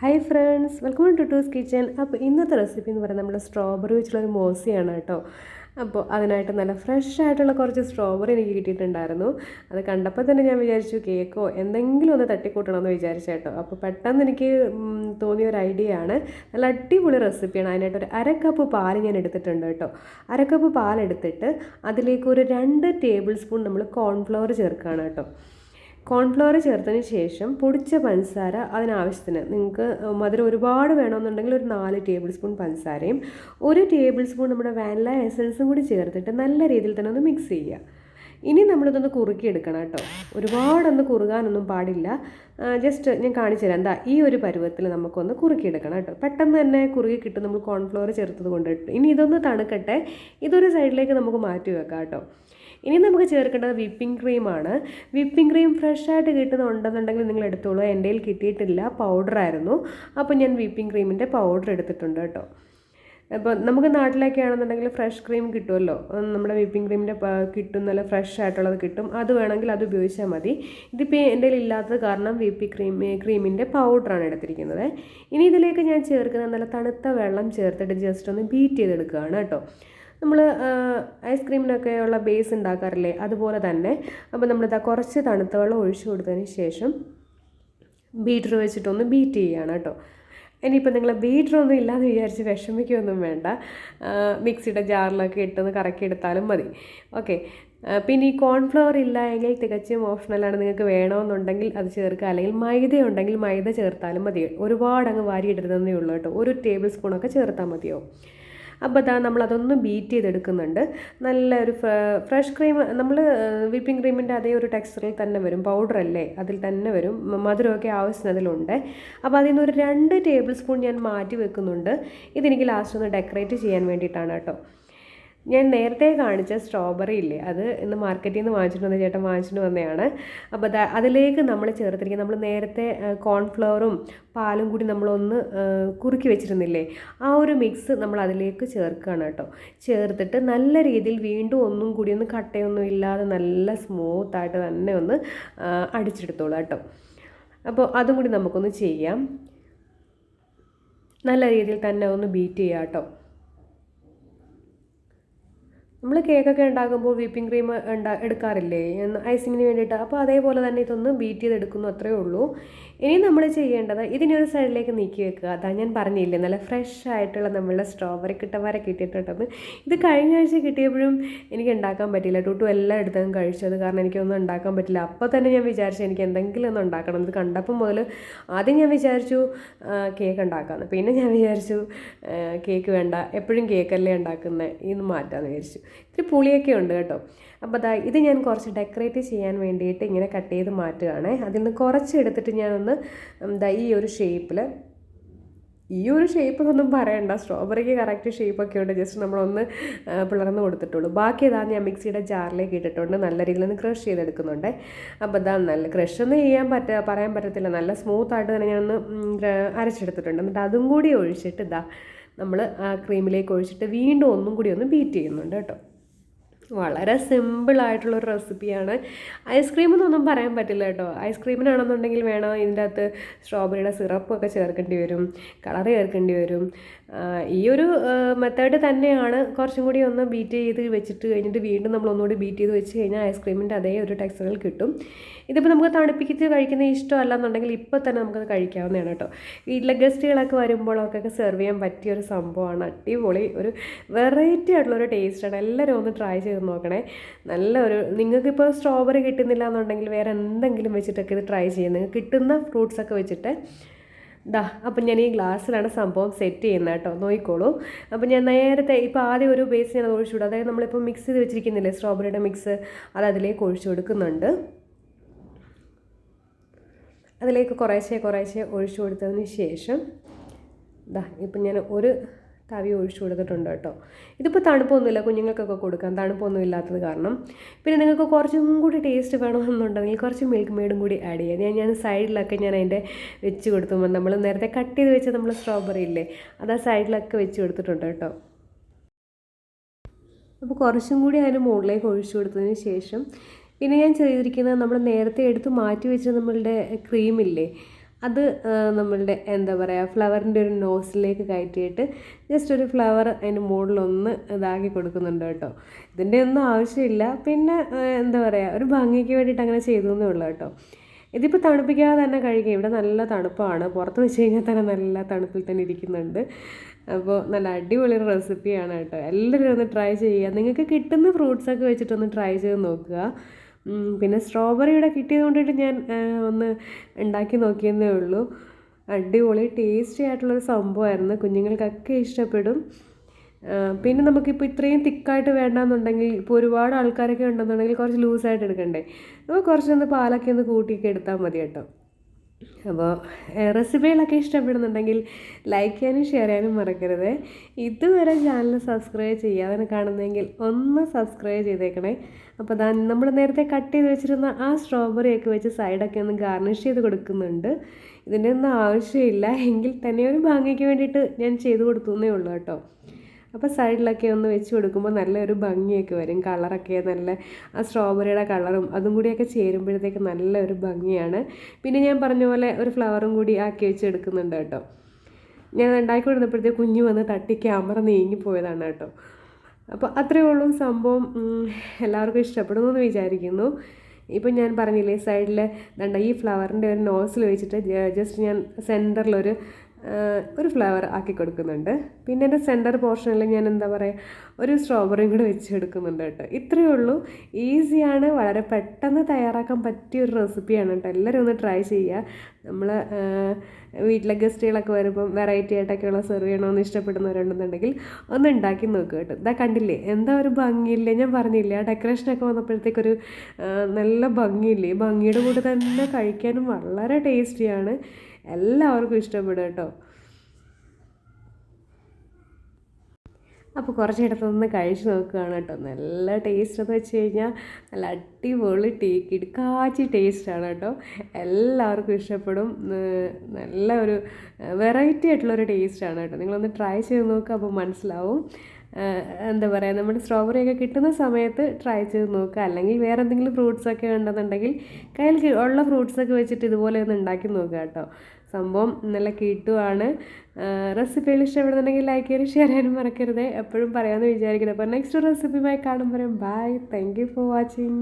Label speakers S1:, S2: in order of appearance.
S1: Hi friends welcome to Tu's kitchen അപ്പോൾ ഇന്നത്തെ recipe എന്ന് പറയുന്നത് നമ്മുടെ സ്ട്രോബെറി വെച്ചുള്ള ഒരു മോസിയാണ് കേട്ടോ. അപ്പോൾ അതിനായിട്ട് നല്ല ഫ്രഷ് ആയിട്ടുള്ള കുറച്ച് സ്ട്രോബെറി എനിക്ക് കിട്ടിയിട്ടുണ്ടായിരുന്നു. അത് കണ്ടപ്പോൾ തന്നെ ഞാൻ വിചാരിച്ചു കേക്കോ എന്തെങ്കിലും ഒന്ന് തട്ടിക്കൂട്ടണമെന്ന് വിചാരിച്ചു കേട്ടോ. അപ്പോൾ പെട്ടെന്ന് എനിക്ക് തോന്നിയ ഒരു ഐഡിയ ആണ്. നല്ല അടിപൊളി റെസിപ്പിയാണ് അതിനായിട്ട് ഒരു അര കപ്പ് പാൽ ഞാൻ എടുത്തിട്ടുണ്ട് കേട്ടോ. അര കപ്പ് പാലെടുത്തിട്ട് അതിലേക്ക് ഒരു രണ്ട് ടേബിൾ സ്പൂൺ നമ്മൾ കോൺഫ്ലവർ ചേർക്കുകയാണ് കേട്ടോ. കോൺഫ്ലവർ ചേർത്തതിന് ശേഷം പൊടിച്ച പഞ്ചസാര അതിനാവശ്യത്തിന് നിങ്ങൾക്ക് മധുരം ഒരുപാട് വേണമെന്നുണ്ടെങ്കിൽ ഒരു നാല് ടേബിൾ സ്പൂൺ പഞ്ചസാരയും ഒരു ടേബിൾ സ്പൂൺ നമ്മുടെ വാനില എസൻസും കൂടി ചേർത്തിട്ട് നല്ല രീതിയിൽ തന്നെ ഒന്ന് മിക്സ് ചെയ്യുക. ഇനി നമ്മളിതൊന്ന് കുറുക്കിയെടുക്കണം കേട്ടോ. ഒരുപാടൊന്ന് കുറുകാനൊന്നും പാടില്ല. ജസ്റ്റ് ഞാൻ കാണിച്ചു തരാം. എന്താ ഈ ഒരു പരുവത്തിൽ നമുക്കൊന്ന് കുറുക്കിയെടുക്കണം കേട്ടോ. പെട്ടെന്ന് തന്നെ കുറുകി കിട്ടും നമ്മൾ കോൺഫ്ലവർ ചേർത്തത് കൊണ്ടിട്ട് ഇനി ഇതൊന്ന് തണുക്കട്ടെ. ഇതൊരു സൈഡിലേക്ക് നമുക്ക് മാറ്റി വെക്കാം കേട്ടോ. ഇനി നമുക്ക് ചേർക്കേണ്ടത് വിപ്പിംഗ് ക്രീമാണ്. വിപ്പിംഗ് ക്രീം ഫ്രഷ് ആയിട്ട് കിട്ടുന്നുണ്ടെന്നുണ്ടെങ്കിൽ നിങ്ങൾ എടുത്തോളൂ. എന്റെ കയ്യിൽ കിട്ടിയിട്ടില്ല. പൗഡറായിരുന്നു അപ്പോൾ ഞാൻ വിപ്പിംഗ് ക്രീമിന്റെ പൗഡർ എടുത്തിട്ടുണ്ട് കേട്ടോ. അപ്പോൾ നമുക്ക് നാട്ടിലൊക്കെ ആണെന്നുണ്ടെങ്കിൽ ഫ്രഷ് ക്രീം കിട്ടുമല്ലോ. നമ്മുടെ വിപ്പിംഗ് ക്രീമിന്റെ കിട്ടും നല്ല ഫ്രഷ് ആയിട്ടുള്ളത് കിട്ടും. അത് വേണമെങ്കിൽ അത് ഉപയോഗിച്ചാൽ മതി. ഇതിപ്പോൾ എന്റെ ഇല്ലാത്തത് കാരണം വിപ്പി ക്രീം ക്രീമിന്റെ പൗഡറാണ് എടുത്തിരിക്കുന്നത്. ഇനി ഇതിലേക്ക് ഞാൻ ചേർക്കുന്ന നല്ല തണുത്ത വെള്ളം ചേർത്തിട്ട് ജസ്റ്റ് ഒന്ന് ബീറ്റ് ചെയ്തെടുക്കുകയാണ് കേട്ടോ. നമ്മൾ ഐസ്ക്രീമിനൊക്കെയുള്ള ബേസ് ഉണ്ടാക്കാറില്ലേ അതുപോലെ തന്നെ. അപ്പോൾ നമ്മളിതാ കുറച്ച് തണുത്ത വെള്ളം ഒഴിച്ചു കൊടുത്തതിന് ശേഷം ബീറ്റർ വെച്ചിട്ടൊന്ന് ബീറ്റ് ചെയ്യുകയാണ് കേട്ടോ ഇനിയിപ്പോൾ നിങ്ങൾ ബീറ്ററൊന്നും ഇല്ലാന്ന് വിചാരിച്ച് വിഷമിക്കുകയൊന്നും വേണ്ട. മിക്സിയുടെ ജാറിലൊക്കെ ഇട്ടൊന്ന് കറക്കി എടുത്താലും മതി. ഓക്കെ. പിന്നെ ഈ കോൺഫ്ലവർ ഇല്ല എങ്കിൽ തികച്ചും ഓപ്ഷണലാണ് നിങ്ങൾക്ക് വേണമെന്നുണ്ടെങ്കിൽ അത് ചേർക്കുക. അല്ലെങ്കിൽ മൈദ ഉണ്ടെങ്കിൽ മൈദ ചേർത്താലും മതി. ഒരുപാട് അങ്ങ് വാരിയിടരുതെന്നേ ഉള്ളൂ കേട്ടോ ഒരു ടേബിൾ സ്പൂണൊക്കെ ചേർത്താൽ മതിയോ അപ്പോൾ അതാ നമ്മളതൊന്ന് ബീറ്റ് ചെയ്തെടുക്കുന്നുണ്ട്. നല്ല ഒരു ഫ്രഷ് ക്രീം നമ്മൾ വിപ്പിംഗ് ക്രീമിന്റെ അതേ ഒരു ടെക്സ്ചറിൽ തന്നെ വരും. പൗഡർ അല്ലേ? അതിൽ തന്നെ വരും. മധുരമൊക്കെ ആവശ്യത്തിന് അതിലുണ്ട് അപ്പോൾ അതിൽ നിന്ന് ഒരു രണ്ട് ടേബിൾ സ്പൂൺ ഞാൻ മാറ്റി വെക്കുന്നുണ്ട്. ഇതെനിക്ക് ലാസ്റ്റ് ഒന്ന് ഡെക്കറേറ്റ് ചെയ്യാൻ വേണ്ടിയിട്ടാണ് കേട്ടോ. ഞാൻ നേരത്തെ കാണിച്ച സ്ട്രോബെറി ഇല്ലേ അത് ഇന്ന് മാർക്കറ്റിൽ നിന്ന് വാങ്ങിച്ചിട്ട് വന്ന ചേട്ടൻ വാങ്ങിച്ചിട്ട് വന്നതാണ്. അപ്പോൾ അതിലേക്ക് നമ്മൾ ചേർത്തിരിക്കുക നമ്മൾ നേരത്തെ കോൺഫ്ലവറും പാലും കൂടി നമ്മളൊന്ന് കുറുക്കി വെച്ചിരുന്നില്ലേ ആ ഒരു മിക്സ് നമ്മൾ അതിലേക്ക് ചേർക്കുകയാണ് കേട്ടോ. ചേർത്തിട്ട് നല്ല രീതിയിൽ വീണ്ടും ഒന്നും കൂടി ഒന്ന് കട്ടയൊന്നും ഇല്ലാതെ നല്ല സ്മൂത്തായിട്ട് തന്നെ ഒന്ന് അടിച്ചെടുത്തോളൂ കേട്ടോ. അപ്പോൾ അതും കൂടി നമുക്കൊന്ന് ചെയ്യാം. നല്ല രീതിയിൽ തന്നെ ഒന്ന് ബീറ്റ് ചെയ്യാം കേട്ടോ. നമ്മൾ കേക്കൊക്കെ ഉണ്ടാക്കുമ്പോൾ വീപ്പിംഗ് ക്രീം ഉണ്ടാ എടുക്കാറില്ലേ? ഐസിങ്ങിന് വേണ്ടിയിട്ട്. അപ്പോൾ അതേപോലെ തന്നെ ഇതൊന്ന് ബീറ്റ് ചെയ്തെടുക്കുന്നു അത്രയേ ഉള്ളൂ. ഇനി നമ്മൾ ചെയ്യേണ്ടത് ഇതിനെ ഒരു സൈഡിലേക്ക് നീക്കി വെക്കുക. അതാ ഞാൻ പറഞ്ഞില്ലേ നല്ല ഫ്രഷ് ആയിട്ടുള്ള നമ്മളുടെ സ്ട്രോബെറി കിട്ടവരെ കിട്ടിയിട്ടുണ്ടെന്ന്. ഇത് കഴിഞ്ഞ ആഴ്ച കിട്ടിയപ്പോഴും എനിക്ക് ഉണ്ടാക്കാൻ പറ്റില്ല ടൂട്ടു എല്ലാം എടുത്തതും കഴിച്ചത് കാരണം എനിക്കൊന്നും ഉണ്ടാക്കാൻ പറ്റില്ല അപ്പോൾ തന്നെ ഞാൻ വിചാരിച്ചു എനിക്ക് എന്തെങ്കിലും ഒന്ന് ഉണ്ടാക്കണം. ഇത് കണ്ടപ്പോൾ മുതൽ ആദ്യം ഞാൻ വിചാരിച്ചു കേക്ക് ഉണ്ടാക്കാമെന്ന്. പിന്നെ ഞാൻ വിചാരിച്ചു കേക്ക് വേണ്ട. എപ്പോഴും കേക്കല്ലേ ഉണ്ടാക്കുന്നത് ഇന്ന് മാറ്റാമെന്ന് വിചാരിച്ചു. ഇത്തിരി പുളിയൊക്കെ ഉണ്ട് കേട്ടോ. അപ്പോൾ അതാ ഇത് ഞാൻ കുറച്ച് ഡെക്കറേറ്റ് ചെയ്യാൻ വേണ്ടിയിട്ട് ഇങ്ങനെ കട്ട് ചെയ്ത് മാറ്റുകയാണ്. അതിൽ നിന്ന് കുറച്ച് എടുത്തിട്ട് ഞാനൊന്ന് എന്താ ഈ ഒരു ഷേപ്പിൽ ഈ ഒരു ഷേപ്പിലൊന്നും പറയണ്ട. സ്ട്രോബെറിക്ക് കറക്റ്റ് ഷേപ്പൊക്കെ ഉണ്ട്. ജസ്റ്റ് നമ്മളൊന്ന് പിളർന്ന് കൊടുത്തിട്ടുള്ളൂ. ബാക്കി ഇതാ ഞാൻ മിക്സിയുടെ ജാറിലേക്ക് ഇട്ടിട്ടുണ്ട്. നല്ല രീതിയിൽ ഒന്ന് ക്രഷ് ചെയ്തെടുക്കുന്നുണ്ട്. അപ്പോൾ ഇതാ നല്ല ക്രഷ് ഒന്നും ചെയ്യാൻ പറ്റ പറയാൻ പറ്റത്തില്ല. നല്ല സ്മൂത്തായിട്ട് തന്നെ ഞാനൊന്ന് അരച്ചെടുത്തിട്ടുണ്ട്. എന്നിട്ട് അതും കൂടി ഒഴിച്ചിട്ട് ഇതാ നമ്മൾ ആ ക്രീമിലേക്ക് ഒഴിച്ചിട്ട് വീണ്ടും ഒന്നും കൂടി ഒന്ന് ബീറ്റ് ചെയ്യുന്നുണ്ട് കേട്ടോ. വളരെ സിമ്പിളായിട്ടുള്ളൊരു റെസിപ്പിയാണ്. ഐസ്ക്രീം എന്നൊന്നും പറയാൻ പറ്റില്ല കേട്ടോ. ഐസ്ക്രീമിനാണെന്നുണ്ടെങ്കിൽ വേണോ ഇതിന്റെ അകത്ത് സ്ട്രോബെറിയുടെ സിറപ്പൊക്കെ ചേർക്കേണ്ടി വരും കളർ ചേർക്കേണ്ടി വരും. ഈ ഒരു മെത്തേഡ് തന്നെയാണ്. കുറച്ചും കൂടി ഒന്ന് ബീറ്റ് ചെയ്ത് വെച്ചിട്ട് കഴിഞ്ഞിട്ട് വീണ്ടും നമ്മൾ ഒന്നുകൂടി ബീറ്റ് ചെയ്ത് വെച്ച് കഴിഞ്ഞാൽ ഐസ്ക്രീമിന്റെ അതേ ഒരു ടെക്സ്ചറിൽ കിട്ടും. ഇതിപ്പോൾ നമുക്ക് തണുപ്പിച്ചിട്ട് കഴിക്കുന്ന ഇഷ്ടമല്ല എന്നുണ്ടെങ്കിൽ ഇപ്പോൾ തന്നെ നമുക്കത് കഴിക്കാവുന്നതാണ് കേട്ടോ. വീട്ടിലെ ഗസ്റ്റുകളൊക്കെ വരുമ്പോഴൊക്കെ സെർവ് ചെയ്യാൻ പറ്റിയ ഒരു സംഭവമാണ്. അടിപൊളി. ഒരു വെറൈറ്റി ആയിട്ടുള്ളൊരു ടേസ്റ്റാണ്. എല്ലാവരും ഒന്ന് ട്രൈ ചെയ്ത് നോക്കണേ. നല്ല ഒരു നിങ്ങൾക്കിപ്പോൾ സ്ട്രോബെറി കിട്ടുന്നില്ല എന്നുണ്ടെങ്കിൽ വേറെ എന്തെങ്കിലും വെച്ചിട്ടൊക്കെ ഇത് ട്രൈ ചെയ്യാം. നിങ്ങൾക്ക് കിട്ടുന്ന ഫ്രൂട്ട്സൊക്കെ വെച്ചിട്ട് ദാ അപ്പം ഞാൻ ഈ ഗ്ലാസ്സിലാണ് സംഭവം സെറ്റ് ചെയ്യുന്നത് കേട്ടോ. നോക്കിക്കോളൂ. അപ്പം ഞാൻ നേരത്തെ ഇപ്പോൾ ആദ്യം ഒരു ബേസ് ഞാൻ ഒഴിച്ചു വിടും. അതായത് നമ്മളിപ്പോൾ മിക്സ് ചെയ്ത് വെച്ചിരിക്കുന്നില്ലേ സ്ട്രോബെറിയുടെ മിക്സ് അത് അതിലേക്ക് ഒഴിച്ചു കൊടുക്കുന്നുണ്ട്. അതിലേക്ക് കുറേശ്ശെ കുറേശ്ശെ ഒഴിച്ചു കൊടുത്തതിന് ശേഷം ദാ ഇപ്പം ഞാൻ ഒരു തവി ഒഴിച്ചു കൊടുത്തിട്ടുണ്ട് കേട്ടോ. ഇതിപ്പോൾ തണുപ്പൊന്നുമില്ല കുഞ്ഞുങ്ങൾക്കൊക്കെ കൊടുക്കാം. തണുപ്പൊന്നും ഇല്ലാത്തത് കാരണം. പിന്നെ നിങ്ങൾക്ക് കുറച്ചും കൂടി ടേസ്റ്റ് വേണമെന്നുണ്ടെങ്കിൽ കുറച്ച് മിൽക്ക് മെയ്ഡും കൂടി ആഡ് ചെയ്യാം. ഞാൻ ഞാൻ സൈഡിലൊക്കെ ഞാൻ അതിന്റെ വെച്ച് കൊടുത്തു. നമ്മൾ നേരത്തെ കട്ട് ചെയ്ത് വെച്ച നമ്മൾ സ്ട്രോബെറി ഇല്ലേ അത് ആ സൈഡിലൊക്കെ വെച്ച് കൊടുത്തിട്ടുണ്ട് കേട്ടോ. അപ്പോൾ കുറച്ചും കൂടി അതിന് മുകളിലേക്ക് ഒഴിച്ചു കൊടുത്തതിന് ശേഷം പിന്നെ ഞാൻ ചെയ്തിരിക്കുന്നത് നമ്മൾ നേരത്തെ എടുത്ത് മാറ്റി വെച്ച നമ്മളുടെ ക്രീമില്ലേ അത് നമ്മളുടെ എന്താ പറയുക ഫ്ലവറിന്റെ ഒരു നോസിലേക്ക് കയറ്റിയിട്ട് ജസ്റ്റ് ഒരു ഫ്ലവർ അതിന്റെ മുകളിലൊന്ന് ഇതാക്കി കൊടുക്കുന്നുണ്ട് കേട്ടോ. ഇതിന്റെ ഒന്നും ആവശ്യമില്ല. പിന്നെ എന്താ പറയുക ഒരു ഭംഗിക്ക് വേണ്ടിയിട്ട് അങ്ങനെ ചെയ്തു എന്നേ ഉള്ളൂ കേട്ടോ. ഇതിപ്പോൾ തണുപ്പിക്കാതെ തന്നെ കഴിക്കുക ഇവിടെ നല്ല തണുപ്പാണ്. പുറത്ത് വെച്ച് കഴിഞ്ഞാൽ തന്നെ നല്ല തണുപ്പിൽ തന്നെ ഇരിക്കുന്നുണ്ട്. അപ്പോൾ നല്ല അടിപൊളി റെസിപ്പിയാണ് കേട്ടോ. എല്ലാവരും ഒന്ന് ട്രൈ ചെയ്യുക. നിങ്ങൾക്ക് കിട്ടുന്ന ഫ്രൂട്ട്സൊക്കെ വെച്ചിട്ടൊന്ന് ട്രൈ ചെയ്ത് നോക്കുക. പിന്നെ സ്ട്രോബെറിയുടെ കിട്ടിയത് കൊണ്ടിട്ട് ഞാൻ ഒന്ന് ഉണ്ടാക്കി നോക്കിയെന്നേ ഉള്ളൂ. അടിപൊളി ടേസ്റ്റി ആയിട്ടുള്ളൊരു സംഭവമായിരുന്നു. കുഞ്ഞുങ്ങൾക്കൊക്കെ ഇഷ്ടപ്പെടും. പിന്നെ നമുക്കിപ്പോൾ ഇത്രയും തിക്കായിട്ട് വേണ്ടാന്നുണ്ടെങ്കിൽ ഇപ്പോൾ ഒരുപാട് ആൾക്കാരൊക്കെ ഉണ്ടെന്നുണ്ടെങ്കിൽ കുറച്ച് ലൂസായിട്ട് എടുക്കണ്ടേ? നമുക്ക് കുറച്ചൊന്ന് പാലൊക്കെ ഒന്ന് കൂട്ടിയൊക്കെ എടുത്താൽ മതി കേട്ടോ. അപ്പോൾ റെസിപ്പികളൊക്കെ ഇഷ്ടപ്പെടുന്നുണ്ടെങ്കിൽ ലൈക്ക് ചെയ്യാനും ഷെയർ ചെയ്യാനും മറക്കരുത്. ഇതുവരെ ചാനൽ സബ്സ്ക്രൈബ് ചെയ്യാതെ കാണുന്നെങ്കിൽ ഒന്ന് സബ്സ്ക്രൈബ് ചെയ്തേക്കണേ. അപ്പോൾ ദാ നമ്മൾ നേരത്തെ കട്ട് ചെയ്ത് വെച്ചിരുന്ന ആ സ്ട്രോബെറി ഒക്കെ വെച്ച് സൈഡൊക്കെ ഒന്ന് ഗാർണിഷ് ചെയ്ത് കൊടുക്കുന്നുണ്ട്. ഇതിന്റെ ഒന്നും ആവശ്യമില്ല. എങ്കിൽ തന്നെ ഒരു ഭംഗിക്ക് വേണ്ടിയിട്ട് ഞാൻ ചെയ്ത് കൊടുത്തു എന്നേ ഉള്ളൂ കേട്ടോ. അപ്പോൾ സൈഡിലൊക്കെ ഒന്ന് വെച്ച് കൊടുക്കുമ്പോൾ നല്ലൊരു ഭംഗിയൊക്കെ വരും. കളറൊക്കെ നല്ല ആ സ്ട്രോബെറിയുടെ കളറും അതും കൂടിയൊക്കെ ചേരുമ്പോഴത്തേക്ക് നല്ലൊരു ഭംഗിയാണ്. പിന്നെ ഞാൻ പറഞ്ഞ പോലെ ഒരു ഫ്ലവറും കൂടി ആക്കി വെച്ച് എടുക്കുന്നുണ്ട് കേട്ടോ. ഞാൻ ഉണ്ടാക്കി കുഞ്ഞു വന്ന് തട്ടി ക്യാമറ നീങ്ങിപ്പോയതാണ് കേട്ടോ. അപ്പോൾ അത്രയേ ഉള്ളൂ സംഭവം. എല്ലാവർക്കും ഇഷ്ടപ്പെടുന്നു എന്ന് വിചാരിക്കുന്നു. ഇപ്പം ഞാൻ പറഞ്ഞില്ലേ സൈഡിൽ ദണ്ട ഈ ഫ്ലവറിന്റെ ഒരു നോസിൽ വെച്ചിട്ട് ജസ്റ്റ് ഞാൻ സെന്ററിലൊരു ഒരു ഫ്ലവർ ആക്കി കൊടുക്കുന്നുണ്ട്. പിന്നെ എന്റെ സെന്റർ പോർഷനിൽ ഞാൻ എന്താ പറയുക ഒരു സ്ട്രോബെറിയും കൂടെ വെച്ചെടുക്കുന്നുണ്ട് കേട്ടോ. ഇത്രയേ ഉള്ളൂ. ഈസിയാണ് വളരെ പെട്ടെന്ന് തയ്യാറാക്കാൻ പറ്റിയ ഒരു റെസിപ്പിയാണ് കേട്ടോ. എല്ലാവരും ഒന്ന് ട്രൈ ചെയ്യുക. നമ്മൾ വീട്ടിലെ ഗസ്റ്റുകളൊക്കെ വരുമ്പം വെറൈറ്റി ആയിട്ടൊക്കെയുള്ള സെർവ് ചെയ്യണമെന്ന് ഇഷ്ടപ്പെടുന്നവരുണ്ടെന്നുണ്ടെങ്കിൽ ഒന്ന് ഉണ്ടാക്കി നോക്കുക കേട്ടോ. ഇതാ കണ്ടില്ലേ എന്താ ഒരു ഭംഗിയില്ലേ? ഞാൻ പറഞ്ഞില്ലേ ആ ഡെക്കറേഷനൊക്കെ വന്നപ്പോഴത്തേക്കൊരു നല്ല ഭംഗിയില്ലേ? ഭംഗിയുടെ കൂടെ തന്നെ കഴിക്കാനും വളരെ ടേസ്റ്റിയാണ് എല്ലാവർക്കും ഇഷ്ടപ്പെടും കേട്ടോ. അപ്പോൾ കുറച്ചിടത്തൊന്ന് കഴിച്ച് നോക്കുകയാണ് കേട്ടോ. നല്ല ടേസ്റ്റ് എന്ന് വെച്ച് കഴിഞ്ഞാൽ നല്ല അടിപൊളി ടീ കിടക്കാച്ചി ടേസ്റ്റാണ് കേട്ടോ. എല്ലാവർക്കും ഇഷ്ടപ്പെടും. നല്ല ഒരു വെറൈറ്റി ആയിട്ടുള്ളൊരു ടേസ്റ്റാണ് കേട്ടോ. നിങ്ങളൊന്ന് ട്രൈ ചെയ്ത് നോക്കുക അപ്പോൾ മനസ്സിലാവും. എന്താ പറയുക നമ്മുടെ സ്ട്രോബെറി ഒക്കെ കിട്ടുന്ന സമയത്ത് ട്രൈ ചെയ്ത് നോക്കുക. അല്ലെങ്കിൽ വേറെ എന്തെങ്കിലും ഫ്രൂട്ട്സൊക്കെ ഉണ്ടെന്നുണ്ടെങ്കിൽ കയ്യിൽ ഉള്ള ഫ്രൂട്ട്സൊക്കെ വെച്ചിട്ട് ഇതുപോലെ ഒന്ന് ഉണ്ടാക്കി നോക്കുക കേട്ടോ. സംഭവം നല്ല കിട്ടുവാണ്. റെസിപ്പികൾ ഇഷ്ടപ്പെടുന്നുണ്ടെങ്കിൽ ലൈക്ക് ചെയ്യാനും ഷെയർ ചെയ്യാനും മറക്കരുത്. എപ്പോഴും പറയാമെന്ന് വിചാരിക്കണം അപ്പോൾ നെക്സ്റ്റ് റെസിപ്പിയുമായി കാണുമ്പോൾ bye thank you for watching